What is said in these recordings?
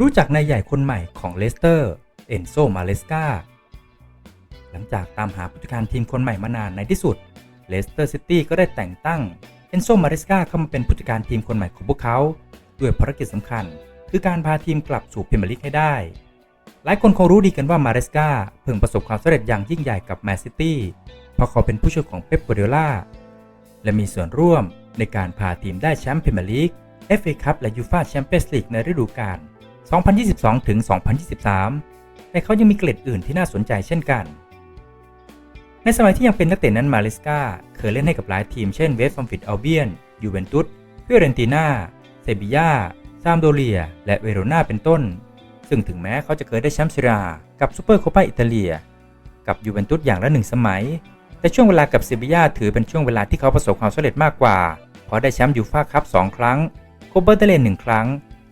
รู้จักนายใหญ่คนใหม่ของเลสเตอร์ เอนโซมาเลสกาหลังจากตามหาผู้จัดการทีมคนใหม่มานานในที่สุดเลสเตอร์ซิตี้ก็ได้แต่งตั้งเอนโซมาเลสกาเข้ามาเป็นผู้จัดการทีมคนใหม่ของพวกเขา ด้วยภารกิจสำคัญ คือการพาทีมกลับสู่พรีเมียร์ลีกให้ได้ หลายคนคงรู้ดีกันว่ามาเลสกาเพิ่งประสบความสำเร็จอย่างยิ่งใหญ่กับแมนซิตี้เพราะเขาเป็นผู้ช่วยของเป๊ปกัวเดโอลาและมีส่วนร่วมในการพาทีมได้แชมป์พรีเมียร์ลีก FA คัพและยูฟ่าแชมเปี้ยนส์ลีกในฤดูกาล 2022 ถึง 2023 แต่เขายังมีเกล็ดอื่นที่น่าสนใจเช่นกัน ในสมัยที่ยังเป็นนักเตะนั้นมาเลสกาเคยเล่นให้กับหลายทีมเช่นเวสต์ฟอร์มฟิตอัลเบียนยูเวนตุสฟิอเรนติน่าเซบียาซามโดเลีย และเวโรนาเป็นต้น ซึ่งถึงแม้เขาจะเคยได้แชมป์ซีรียกับซูเปอร์โคปาอิตาเลีย กับยูเวนตุสอย่างละหนึ่งสมัย แต่ช่วงเวลากับเซบียาถือเป็นช่วงเวลาที่เขาประสบความสำเร็จมากกว่าเพราะได้แชมป์ยูฟ่าคัพ2ครั้งโคเบอร์เตเลนหนึ่งครั้ง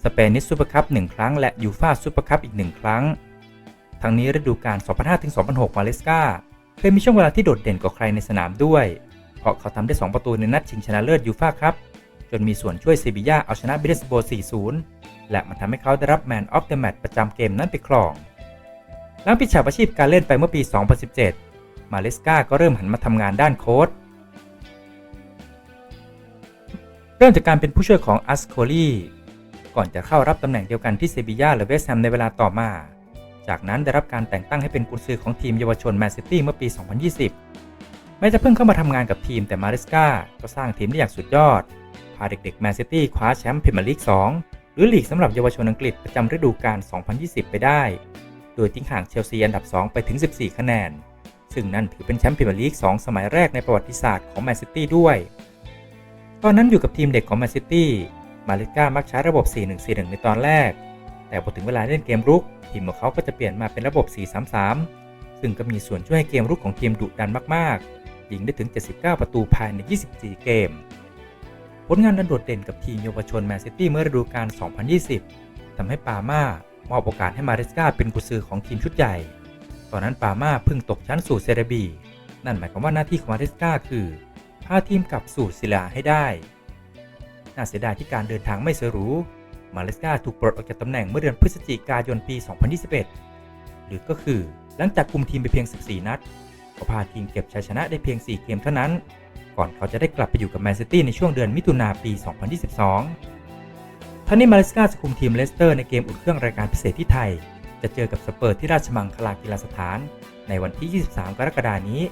สเปนิสซูเปอร์คัพหนึ่งครั้ง และยูฟาซูเปอร์คัพอีกหนึ่งครั้ง ทั้งนี้ฤดูกาล 2005-2006 มาเลสกาเคยมีช่วงเวลาที่โดดเด่นกว่าใครในสนามด้วย เพราะเขาทำได้ 2 ประตูในนัดชิงชนะเลิศยูฟาคัพจนมีส่วนช่วยเซบียาเอาชนะเบเดสโบ 4-0 และมันทำให้เขาได้รับแมนออฟเดอะแมตช์ประจำเกมนั้นไปครอง หลังปิดฉากอาชีพการเล่นไปเมื่อปี 2017 มาเลสกาก็เริ่มหันมาทำงานด้านโค้ชเริ่มจากการเป็นผู้ช่วยของอัสโคลี ก่อนจะเข้ารับตำแหน่งเดียวกันที่เซบียาและเวสต์แฮมในเวลาต่อมา จากนั้นได้รับการแต่งตั้งให้เป็นกุนซือของทีมเยาวชนแมนซิตี้เมื่อปี 2020 แม้จะเพิ่งเข้ามาทำงานกับทีมแต่มาริสกาก็สร้างทีมได้อย่างสุดยอด พาเด็กๆแมนซิตี้คว้าแชมป์พรีเมียร์ลีก 2 หรือลีกสำหรับเยาวชนอังกฤษประจำฤดูกาล 2020 ไปได้ โดยทิ้งห่างเชลซีอันดับ 2 ไปถึง 14 คะแนน ซึ่งนั่นถือเป็นแชมป์พรีเมียร์ลีก 2 สมัยแรกในประวัติศาสตร์ของแมนซิตี้ด้วย ตอนนั้นอยู่กับทีมเด็กของแมนซิตี้ มาริก้ามักใช้ระบบ 4-1-4-1 ในตอนแรก แต่พอถึงเวลาเล่นเกมรุก ทีมของเขาก็จะเปลี่ยนมาเป็นระบบ 4-3-3 ซึ่งก็มีส่วนช่วยให้เกมรุกของทีมดุดันมากๆ ยิงได้ถึง 79 ประตูภายใน 24 เกม ผลงานดันโดดเด่นกับทีมเยาวชนแมนซิตี้เมื่อฤดูกาล 2020 ทำให้ปาม่ามอบโอกาสให้มาริสกาเป็นกุซือของทีมชุดใหญ่ ตอนนั้นปาม่าเพิ่งตกชั้นสู่เซเรบี นั่นหมายความว่าหน้าที่ของมาริสกาคือพาทีมกลับสู่ศิลาให้ได้ น่าเสียดายที่การเดินทางไม่สวยหรูมาเลสกาถูกปลดออกจากตำแหน่งเมื่อเดือนพฤศจิกายนปี 2021 หรือก็คือหลังจากคุมทีมไปเพียง 14 นัดเขาพาทีมเก็บชัยชนะได้เพียง 4 เกมเท่านั้น ก่อนเขาจะได้กลับไปอยู่กับแมนซิตี้ในช่วงเดือนมิถุนาปี 2022ท่านี้มาเลสกาจะคุมทีมเลสเตอร์ในเกมอุ่นเครื่องรายการพิเศษที่ไทย จะเจอกับสเปอร์ที่ราชมังคลากีฬาสถาน ในวันที่ 23 กรกฎานี้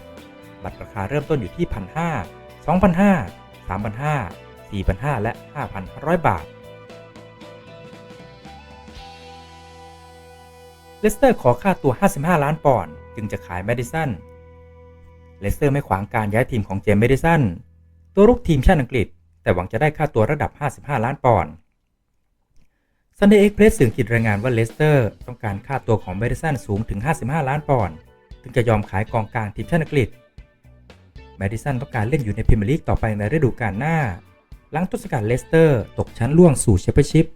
บัตรราคาเริ่มต้นอยู่ที่ 1,500 2,500 3,500 4,500 และ 5,500 บาท เลสเตอร์ขอค่าตัว 55 ล้านปอนด์จึงจะขายแมดิสัน เลสเตอร์ไม่ขวางการย้ายทีมของเจมส์แมดิสัน ตัวรุกทีมชาติอังกฤษ แต่หวังจะได้ค่าตัวระดับ 55 ล้านปอนด์ซันเดย์เอ็กเพรสสื่ออังกฤษรายงานว่าเลสเตอร์ต้องการค่าตัวของแมดิสันสูงถึง 55 ล้านปอนด์ถึงจะยอมขายกองกลางทีมชาติอังกฤษแมดิสันต้องการเล่นอยู่ในพรีเมียร์ลีกต่อไปในฤดูกาลหน้า หลังทศกัณฐ์เลสเตอร์ ตกชั้นล่วงสู่แชมเปี้ยนชิพ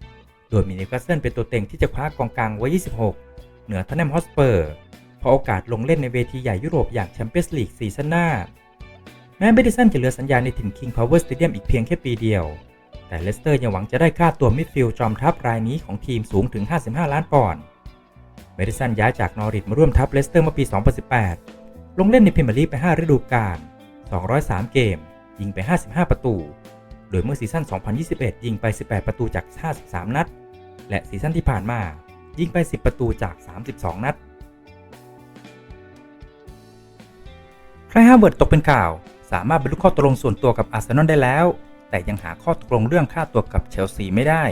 โดยมีนิวคาสเซิลเป็นตัวเต็งที่จะคว้ากองกลางไว้ 26 เหนือทันแนมฮอสเปอร์พราะโอกาสลงเล่นในเวทีใหญ่ยุโรปอย่างแชมเปี้ยนส์ลีกซีซั่นหน้า แม้เบดิสันจะเหลือสัญญาในถิ่นคิงพาวเวอร์สเตเดียมอีกเพียงแค่ปีเดียว แต่เลสเตอร์ยังหวังจะได้ค่าตัวมิดฟิลด์จอมทัพรายนี้ของทีมสูงถึง 55 ล้านปอนด์เบดิสันย้ายจากนอริทมาร่วมทัพเลสเตอร์เมื่อปี 2018 ลงเล่นในพรีเมียร์ลีกไป 5 ฤดูกาล 203 เกม ยิงไป 55 ประตู โดยเมื่อซีซั่น 2021 ยิงไป 18 ประตูจาก 53 นัด และซีซั่นที่ผ่านมา ยิงไป 10 ประตูจาก 32 นัดไคลฮาเวิร์ดตกเป็นข่าว สามารถบรรลุข้อตกลงส่วนตัวกับอาร์เซนอลได้แล้ว แต่ยังหาข้อตกลงเรื่องค่าตัวกับเชลซีไม่ได้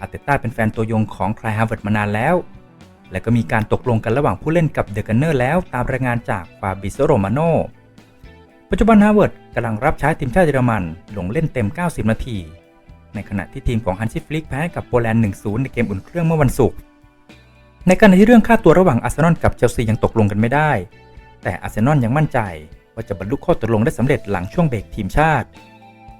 อาร์เตต้าเป็นแฟนตัวยงของไคลฮาเวิร์ดมานานแล้ว และก็มีการตกลงกันระหว่างผู้เล่นกับเดอะกันเนอร์แล้วตามรายงานจากฟาบิโซโรมาโน ปัจจุบันฮาร์เวิร์ดกำลังรับใช้ทีมชาติเยอรมันลงเล่นเต็ม 90 นาที ในขณะที่ทีมของฮันชิฟลิกแพ้กับโปแลนด์ 1-0 ในเกมอุ่นเครื่องเมื่อวันศุกร์ ในขณะที่เรื่องค่าตัวระหว่างอาร์เซนอลกับเชลซียังตกลงกันไม่ได้ แต่อาร์เซนอลยังมั่นใจว่าจะบรรลุข้อตกลงได้สำเร็จหลังช่วงเบรกทีมชาติ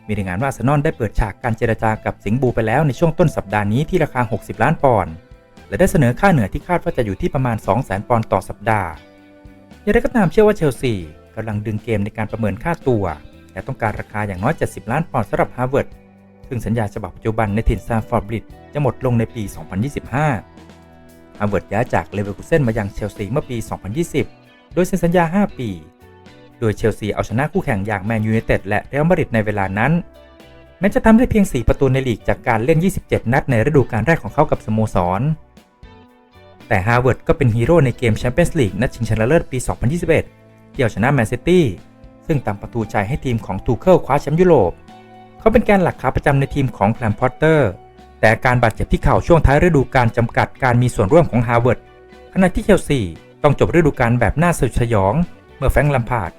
มีรายงานว่าอาร์เซนอลได้เปิดฉากการเจรจากับสิงห์บูไปแล้วในช่วงต้นสัปดาห์นี้ที่ราคา 60 ล้านปอนด์ และได้เสนอค่าเหนือที่คาดว่าจะอยู่ที่ประมาณ 200,000 ปอนด์ต่อสัปดาห์อย่างไรก็ตามเชื่อว่าเชลซีำลังดึงเกมในการประเมินค่าตัว และต้องการราคาอย่างน้อย 70 ล้านปอนด์สำหรับฮาร์เวิร์ดซึ่งสัญญาฉบับปัจจุบันในถิ่นซานฟอร์บริดจะหมดลงในปี 2025 ฮาเวิร์ดย้ายจากเลเวอร์คูเซนมายังเชลซีเมื่อปี 2020 โดยเซ็นสัญญา 5 ปี โดยเชลซีเอาชนะคู่แข่งอย่างแมนยูไนเต็ดและเรอัลมาดริดในเวลานั้นแม้จะทำได้เพียง 4 ประตูในลีกจากการเล่น 27 นัดในฤดูกาลแรกของเขากับสโมสร แต่ฮาร์เวิร์ดก็เป็นฮีโร่ในเกมแชมเปี้ยนส์ลีกนัดชิงชนะเลิศปี 2021 ที่เอาชนะแมนซิตี้ซึ่งตามประตูใจให้ทีมของทูเคิลคว้าแชมป์ยุโรป เขาเป็นแกนหลักขาประจำในทีมของแคลมพอตเตอร์ แต่การบาดเจ็บที่เข่าช่วงท้ายฤดูกาลจำกัดการมีส่วนร่วมของฮาร์เวิร์ดขณะที่เชลซีต้องจบฤดูกาลแบบน่าสยดสยอง เมื่อแฟรงค์ลัมพาร์ด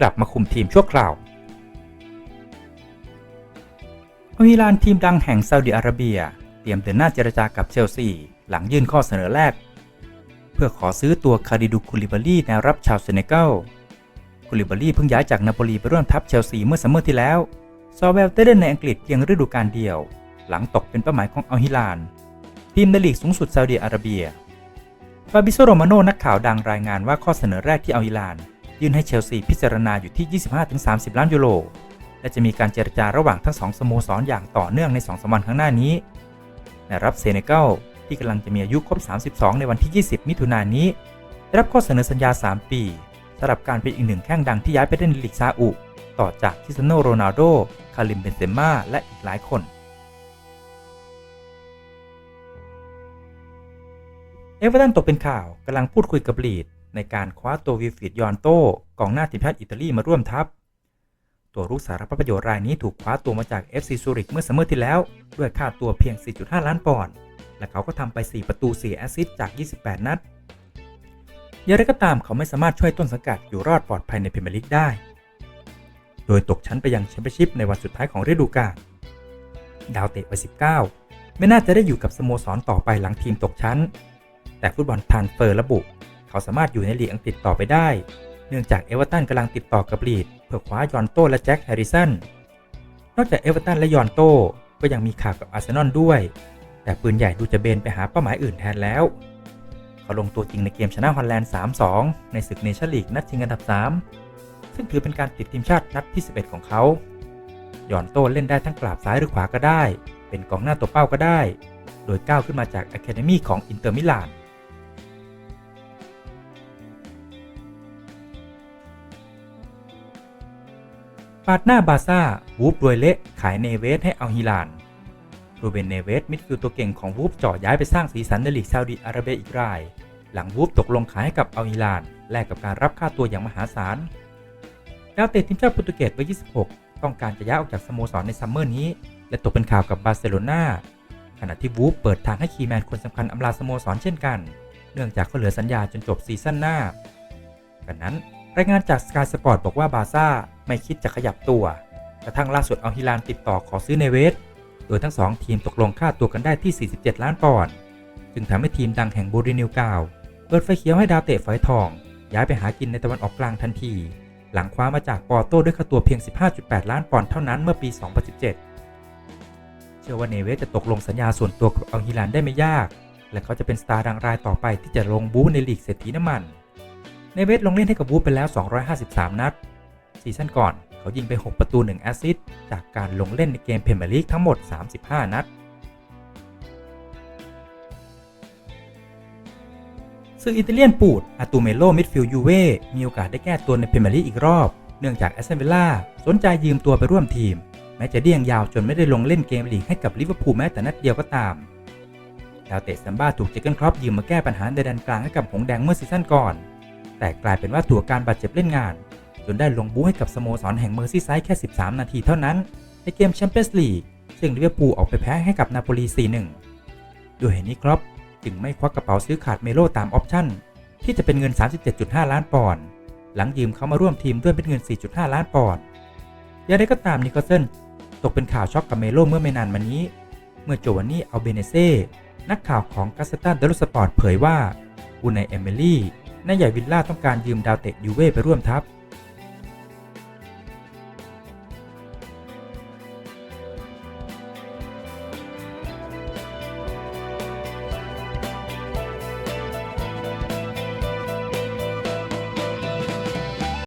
กลับมาคุมทีมชั่วคราวอัลฮิลานทีมดังแห่งซาอุดิอาระเบีย เตรียมเดินหน้าเจรจากับเชลซีหลังยื่นข้อเสนอแรก เพื่อขอซื้อตัวคาริดูคูลิบารีแนวรับชาวเซเนกัล คูลิบารีเพิ่งย้ายจากนาโปลีไปร่วมทัพเชลซีเมื่อซัมเมอร์ที่แล้วซอเวลได้เล่นในอังกฤษเพียงฤดูกาลเดียว หลังตกเป็นเป้าหมายของอัลฮิลาน ทีมในลีกสูงสุดซาอุดิอาระเบีย ฟาบิโซโรมาโนนักข่าวดังรายงานว่าข้อเสนอแรกที่อัลฮิลาน ยื่นให้เชลซีพิจารณาอยู่ที่ 25-30 ล้านยูโร และจะมีการเจรจาระหว่างทั้งสองสโมสรอย่างต่อเนื่องใน2สวันข้างหน้านี้ในรับเซเนกัลที่กำลังจะมีอายุครบ 32 ในวันที่ 20 มิถุนายนนี้ ได้รับข้อเสนอสัญญา 3 ปี สำหรับการเป็นอีกหนึ่งแข้งดังที่ย้ายไปเล่นในลีกซาอุ ต่อจากคริสเตียโนโรนัลโด คาริมเบนเซม่าและอีกหลายคน เอเวอร์ตันตกเป็นข่าวกำลังพูดคุยกับลีด ในการคว้าตัววิฟิดยอนโตกองหน้าทีมชาติอิตาลีมาร่วมทัพ ตัวรุกสารพัดประโยชน์รายนี้ถูกคว้าตัวมาจาก FC ซูริกเมื่อซัมเมอร์ที่แล้ว ด้วยค่าตัวเพียง 4.5 ล้านปอนด์และเขาก็ทำไป 4 ประตู 4 แอสซิสต์จาก 28 นัด อย่างไรก็ตามเขาไม่สามารถช่วยต้นสังกัดอยู่รอดปลอดภัยในพรีเมียร์ลีกได้ โดยตกชั้นไปยังแชมเปี้ยนชิพในวันสุดท้ายของฤดูกาล ดาวเตะไป19 ไม่น่าจะได้อยู่กับสโมสรต่อไปหลังทีมตกชั้น แต่ฟุตบอลทานเฟอร์ระบุ เขาสามารถอยู่ในลีกอังกฤษต่อไปได้ เนื่องจากเอเวอร์ตันกำลังติดต่อกับลีดเพื่อคว้ายอนโตและแจ็คแฮร์ริสัน นอกจากเอเวอร์ตันและยอนโตก็ยังมีข่าวกับอาร์เซนอลด้วย แต่ปืนใหญ่ดูจะเบนไปหาเป้าหมายอื่นแทนแล้ว เขาลงตัวจริงในเกมชนะฮอลแลนด์ 3-2 ในศึกเนชั่นลีกนัดชิงอันดับ 3 ซึ่งถือเป็นการติดทีมชาตินัดที่ 11 ของเขาหย่อนโต้เล่นได้ทั้งกราบซ้ายหรือขวาก็ได้ เป็นกองหน้าตัวเป้าก็ได้ โดยก้าวขึ้นมาจากอะคาเดมีของอินเตอร์มิลานปาดหน้าบาซ่าวูฟรวยเละขายเนเวสให้อัลฮิลาน รูเบนเนเวสมิดฟิลด์ตัวเก่งของวูฟจ่อย้ายไปสร้างสีสันในลีกซาอุดิอาระเบียอีกราย หลังวูฟตกลงขายให้กับอัลฮิลานแลกกับการรับค่าตัวอย่างมหาศาลดาวเตะทีมชาติโปรตุเกสวัย 26 ต้องการจะย้ายออกจากสโมสรในซัมเมอร์นี้ และตกเป็นข่าวกับบาร์เซโลนาขณะที่วูฟเปิดทางให้คีแมนคนสำคัญอำลาสโมสรเช่นกัน เนื่องจากเขาเหลือสัญญาจนจบซีซั่นหน้ากันนั้นรายงานจากสกายสปอร์ตบอกว่าบาซ่าไม่คิดจะขยับตัว กระทั่งล่าสุดอัลฮิลานติดต่อขอซื้อเนเวส โดยทั้งสองทีมตกลงค่าตัวกันได้ที่ 47 ล้านปอนด์จึงทำให้ทีมดังแห่งบูรินิวกาวเปิดไฟเขียวให้ดาวเตะฝอยทอง ย้ายไปหากินในตะวันออกกลางทันที หลังคว้ามาจากปอร์โต้ด้วยค่าตัวเพียง 15.8 ล้านปอนด์เท่านั้นเมื่อปี 2017 เชื่อว่าเนเวสจะตกลงสัญญาส่วนตัวกับอัลฮิลานได้ไม่ยาก และเขาจะเป็นสตาร์ดังรายต่อไปที่จะลงบู๊ในลีกเศรษฐีน้ำมัน เนเวสลงเล่นให้กับวูฟไปแล้ว 253 นัดซีซั่นก่อน เขายิงไป 6 ประตู 1 แอสซิสต์จากการลงเล่นในเกมเพรีเมียร์ลีกทั้งหมด 35 นัด ซึ่งอิตาเลียนปูดอาตูเมโลมิดฟิลด์ยูเว่มีโอกาสได้แก้ตัวในเพรีเมียร์ลีกอีกรอบ เนื่องจากแอสตันวิลล่าสนใจยืมตัวไปร่วมทีม แม้จะเดี่ยงยาวจนไม่ได้ลงเล่นเกมลีกให้กับลิเวอร์พูลแม้แต่นัดเดียวก็ตามดาวเตะซัมบ้าถูกเจเกนครอปยืมมาแก้ปัญหาในแดนกลางให้กับหงแดงเมื่อซีซั่นก่อน แต่กลายเป็นว่าถูกการบาดเจ็บเล่นงาน จนได้ลงบู๊ให้กับสโมสรแห่งเมอร์ซีไซด์แค่ 13 นาทีเท่านั้น ในเกมแชมเปี้ยนส์ลีกซึ่งลิเวอร์พูลออกไปแพ้ให้กับนาโปลี 4-1 ด้วยเหตุนี้ครับ จึงไม่ควักกระเป๋าซื้อขาดเมโลตามออปชั่น ที่จะเป็นเงิน 37.5 ล้านปอนด์หลังยืมเขามาร่วมทีมด้วยเป็นเงิน 4.5 ล้านปอนด์อย่างไรก็ตามนิโคลเซนตกเป็นข่าวช็อกกับเมโลเมื่อไม่นานมานี้ เมื่อโจวานนี่อัลเบเนเซ่นักข่าวของกาเซตาเดลสปอร์ตเผยว่าอูนายเอมิลี่นายใหญ่วิลล่าต้องการยืมดาวเตะยูเว่ไปร่วมทัพ